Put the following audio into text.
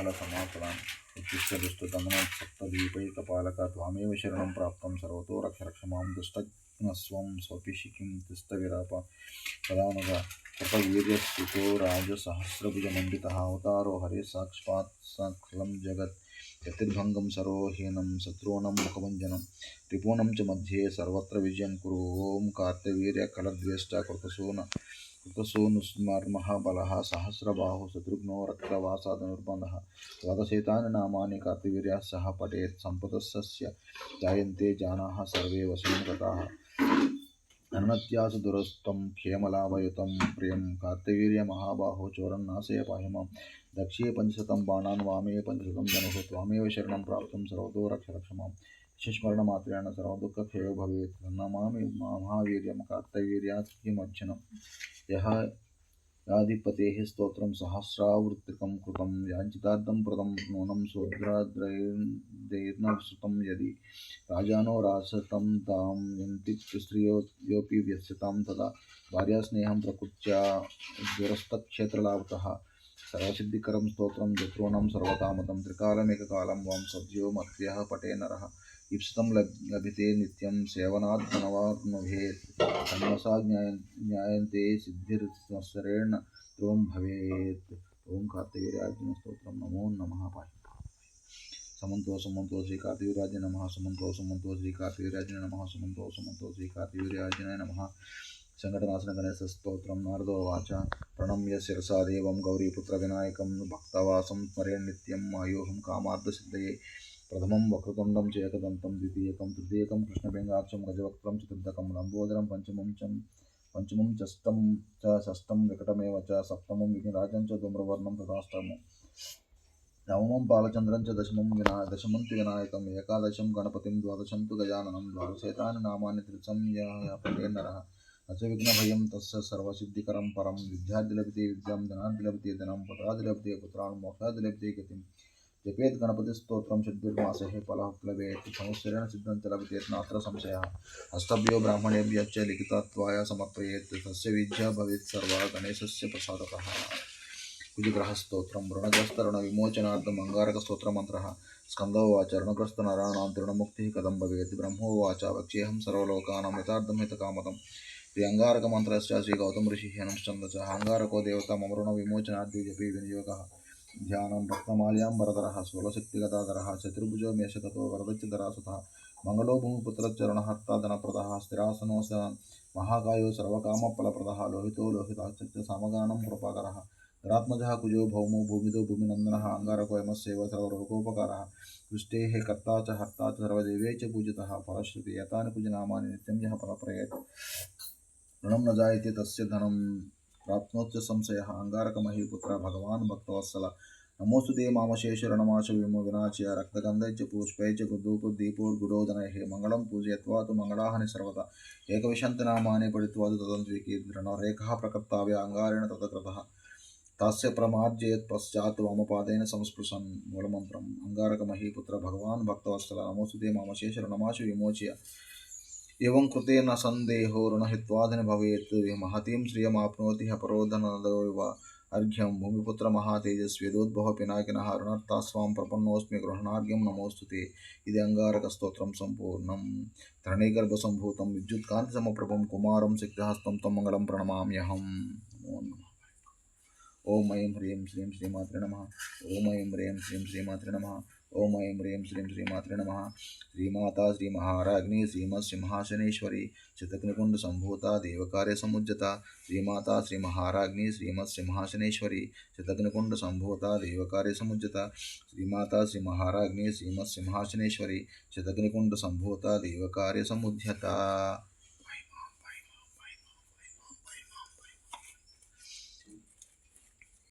कालसमापदान् उत्तिष्ठदुष्टदमनोत्सप्तदीपैकपालक त्वामेव शरणं प्राप्तं सर्वतो रक्ष रक्ष माँ दुष्टघ्नस्वं स्वपिशिकिं तिष्ठविराप सदानुग कृतवीर्यस्थितो राजसहस्रभुजमण्डितः अवतारो हरे साक्षात् सकलं जगत्। శత్రుభంగం సరోహీనం శత్రూణం ముఖభంజనం త్రిపుణం చ మధ్యే సర్వత్ర విజయం కురు. ఓం కార్తవీర్య కలద్వేష్ట కృతసూన కృతసూనుస్మర్మహబల సహస్రబాహు శత్రుఘ్నో రక్తవాస ధనుర్బంధ ద్వాదశైతాని నామాని కార్తవీర్య సహ పఠేత్ సంపదస్య జాయంతే జానా సర్వే వశీం दुरस्तं क्षेमलाभयुतं प्रियं कार्तवीर्यमहाबाहो चोरं नाशय पाहि माँ। दक्षिणे पञ्चशतं बाणान् वामे पञ्चशतं धनुः त्वामेव शरणं प्राप्तं सर्वतो रक्ष रक्ष माँ। शिस्मरणमात्रेण सर्वदुःखक्षयो भवेत्। नमामि महावीर्यं कार्तवीर्यात् किमर्जनं। यः याधिपतेः स्तोत्रं सहस्रावृत्तिकं कृतं याञ्चितार्थं प्रदं नूनं यदि राजानो रासतं तां तदा भार्यास्नेहं प्रकृत्या दूरस्थक्षेत्रलाभतः सर्वसिद्धिकरं स्तोत्रं जत्रूणं सर्वकामदं त्रिकालमेककालं वां सद्यो मध्यः पटे नरः। ईप्सितं लभ लभते नित्यं सेवनात् धनवार्णभेत् तन्मसा ज्ञाय, ज्ञायन्ते सिद्धिर्संवत्सरेण ध्रुवं भवेत्। नमो नमः पाहि। समन्तो समन्तो श्री कार्तिवीर्याज नमः। समन्तो समन्तो श्री कार्तिवीर्याज नमः। समन्तो समन्तो श्री कार्तिवीर्याजनाय नमः। సంఘటనాశనగణేశ స్తోత్రం నారదో వాచ ప్రణమ్య శిరసాదేవం గౌరీపుత్ర వినాయకం భక్తవాసం స్మరే నిత్యం ఆయోహం కామార్థసిద్ధయే ప్రథమం వక్రతుండం చేయకదంతం ద్వితీయకం తృతీయకం కృష్ణబెంగాక్షం గజవక్త్రం చతుర్థకం లంబోదరం పంచమం చం పంచమం చష్టం చ షష్టం వికటమేవ చ సప్తమం విఘ్నరాజం చ ధూమ్రవర్ణం తథాష్టము నవమం బాలచంద్రం చ దశమం వినా దశమంతి వినాయకం ఏకాదశం గణపతిం ద్వాదశం తు గజాననం ద్వాదశేతాని నామాన్ని త్రిసం యా नरः न च विघ्नभयं तस्य सर्वसिद्धिकरं परं विद्याद्य विद्यां धनाद्य लभते धनं पुत्राद्य लभते पुत्रान् मोक्षाद्य लभते गतिं जपेत् गणपतिस्तोत्रं षड्भिर्मासैः फलः प्लवेत्। संवत्सरेण सिद्धं च लभतेत् नात्र संशयः। अष्टभ्यो ब्राह्मणेभ्यश्च लिखितत्वाय समर्पयेत्। तस्य विद्या भवेत् सर्वा गणेशस्य प्रसादतः। कुजग्रहस्तोत्रं ऋणग्रस्तऋणविमोचनार्थम् अङ्गारकस्तोत्रमन्त्रः। स्कन्दोवाच ऋणग्रस्तनराणां तृणमुक्तिः कथं भवेत् ब्रह्मोवाच, वक्ष्येऽहं सर्वलोकानां यथार्थं हितकामदं श्री अंगारक मंत्र श्री अङ्गारकमन्त्रस्य श्रीगौतमऋषिः अनुष्ठन्दः अंगारको देवता मम जपि विनियोगः ध्यानं रत्नमाल्याम्बरधरः स्वलशक्तिगदाधरः चतुर्भुजो मेषगतो वरदच्युतरासुतः मङ्गलो भूमिपुत्रचरणहर्ता धनप्रदः स्थिरासनो स महाकायो सर्वकामफलप्रदः लोहितो लोहिताश्च सामगानं कृपाकरः धरात्मजः कुजो भौमो भूमितो भूमिनन्दनः अङ्गारको यमस्यैव सर्वलोकोपकारः सृष्टेः कर्ता च हर्ता च सर्वदेवे च फलश्रुति यतानि कुजनामानि नित्यं यः రుణం నజాయితే తస్య ధనం రాత్నోత్య సంశయ అంగారక మహీపుత్ర భగవాన్ భక్తవత్సల నమోస్తుతే మామశేష రణమాశ విమో వినాచయ రక్తగంధైచ పుష్పైచ గుద్దూపు దీపోర్గుడోదనై మంగళం పూజయత్వాతు మంగళాహని సర్వత ఏకవిశంతి నామాని పడిత్వాదు తదంత్వికీర్ణ రేఖా ప్రకర్తావ్య అంగారేణ తతకృత తస్య ప్రమార్జయత్ పశ్చాత్ వామపాదైన సంస్పృశన్ మూలమంత్రం అంగారక మహీపుత్ర భగవాన్ భక్తవత్సల నమోస్తుతే మామశేష రణమాశ విమోచయ एवं कृते न सन्देहो ऋणहित्वाधन भवेत् महतीं श्रियमाप्नोति अपरोधनदो अर्घ्यं भूमिपुत्रमहातेजस्वी पिनाकिनः ऋणर्ता स्वां प्रपन्नोऽस्मि गृह्णार्घ्यं नमोऽस्तु ते। इति अङ्गारकस्तोत्रं सम्पूर्णं धरणीगर्भसम्भूतं विद्युत्कान्तिसमप्रभं कुमारं सिक्तहस्तं तं मङ्गलं नमः। ॐ ऐं ह्रीं श्रीं श्रीमात्रे नमः। ॐ ऐं ह्रीं श्रीं श्रीमात्रे नमः। ఓం ఐం హ్రీం శ్రీం శ్రీమాతృ నమ. శ్రీమాతా శ్రీ మహారాజ్ని శ్రీమత్ సింహాసనేశ్వరి శతగ్నికుండ సంభూత దేవకార్య సముజ్జత శ్రీమాతా శ్రీ మహారాజ్ని శ్రీమత్ సింహాసనేశ్వరి శతగ్నికుండ సంభూత దేవకార్య సముజ్జత శ్రీమాతా శ్రీ మహారాజ్ని శ్రీమత్ శతగ్నికుండ సంభూత దేవకార్య సముజ్జత.